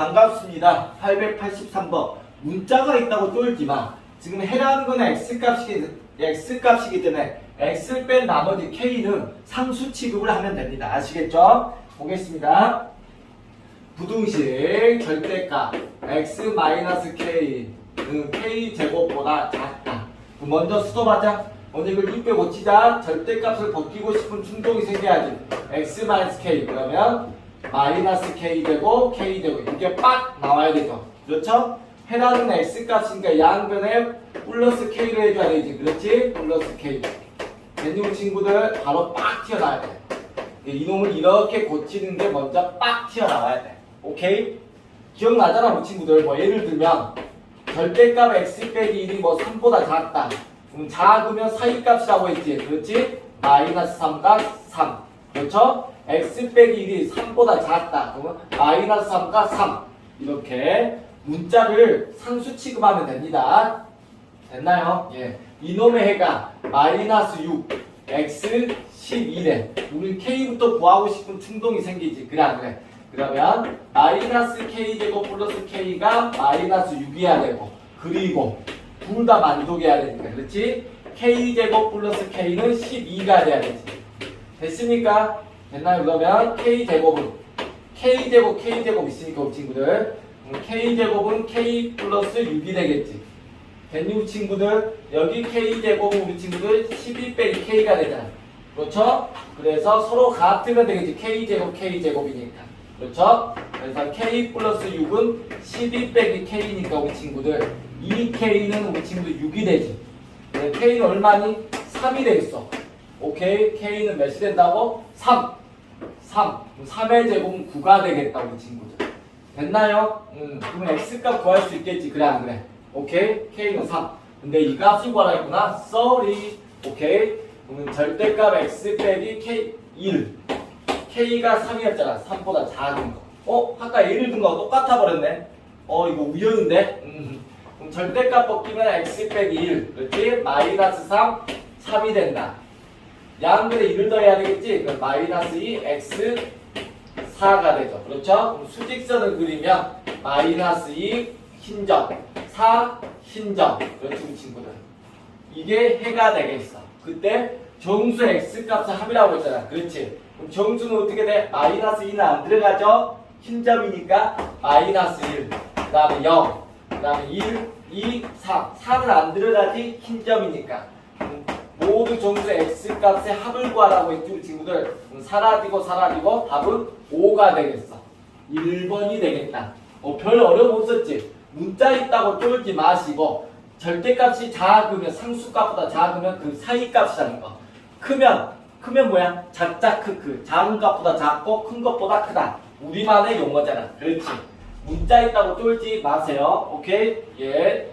반갑습니다. 883번. 문자가 있다고 쫄지 마. 지금 해당하는 건 x값이기, x값이기 때문에 x를 뺀 나머지 k는 상수 취급을 하면 됩니다. 아시겠죠? 보겠습니다. 부등식 절대값 x-k는 k 제곱보다 작다. 먼저 수도하자. 먼저 이걸 6배 고치자. 절대값을 벗기고 싶은 충동이 생겨야지. x-k 그러면 마이너스 k 되고 k 되고 이게 빡 나와야 되죠. 그렇죠? 해당하는 x 값이니까 양변에 플러스 k를 해줘야 되지. 그렇지? 플러스 k. 대중 친구들 바로 빡 튀어나와야 돼. 이놈을 이렇게 고치는 게 먼저 빡 튀어나와야 돼. 오케이? 기억나잖아, 우리 친구들. 뭐 예를 들면 절대값 x 빼기 1이 뭐 3보다 작다. 그럼 작으면 사이값이라고 했지. 그렇지? 마이너스 3과 3. 그렇죠? x 빼기 1이 3보다 작다. 그러면 마이너스 3과 3. 이렇게 문자를 상수 취급하면 됩니다. 됐나요? 예. 이놈의 해가 마이너스 6, x 11에 우리 k부터 구하고 싶은 충동이 생기지. 그래 안 그래? 그러면 마이너스 k 제곱 플러스 k가 마이너스 6이어야 되고 그리고 둘 다 만족해야 되니까 그렇지? k 제곱 플러스 k는 12가 돼야 되지. 됐습니까? 됐나요? 그러면 k 제곱은 k 제곱 k 제곱 있으니까 우리 친구들 그럼 k 제곱은 k 플러스 6이 되겠지. 됐니 우리 친구들? 여기 k 제곱은 우리 친구들 12 빼기 k가 되잖아. 그렇죠? 그래서 서로 같으면 되겠지. k 제곱 k 제곱이니까. 그렇죠? 그래서 k 플러스 6은 12 빼기 k니까 우리 친구들 이 k는 우리 친구들 6이 되지. 네, k는 얼마니? 3이 되겠어. 오케이. k는 몇이 된다고? 3. 3. 3의 제곱은 9가 되겠다 우리 친구들. 됐나요? 음, 그럼 x값 구할 수 있겠지. 그래 안 그래? 오케이. k는 3. 근데 이 값을 구하라 했구나. sorry. 오케이. 그러면 절대값 x 빼기 k 1. k가 3이었잖아. 3보다 작은 거. 어? 아까 1을 든 거하고 똑같아 버렸네. 어, 이거 우연인데? 음. 그럼 절대값 벗기면 x 빼기 1. 그렇지? 마이너스 3, 3이 된다. 양변에 1을 더해야 되겠지? 그럼 마이너스 2, x 4가 되죠. 그렇죠? 그럼 수직선을 그리면 마이너스 2 흰점, 4 흰점. 우리 친구들. 이게 해가 되겠어. 그때 정수 x 값을 합이라고 했잖아. 그렇지? 그럼 정수는 어떻게 돼? 마이너스 2는 안 들어가죠? 흰점이니까 마이너스 1. 그 다음에 0. 그 다음에 1, 2, 3. 4는 안 들어가지? 흰점이니까. 음, 모두 정수 x 값의 합을 구하라고 했지 친구들. 사라지고 사라지고 답은 5가 되겠어. 1번이 되겠다. 어, 별 어려움 없었지? 문자 있다고 쫄지 마시고 절대값이 작으면 상수값보다 작으면 그 사이값이라는 거. 크면 크면 뭐야? 작자 크크. 작은 값보다 작고 큰 것보다 크다. 우리만의 용어잖아. 그렇지. 문자 있다고 쫄지 마세요. 오케이? 예.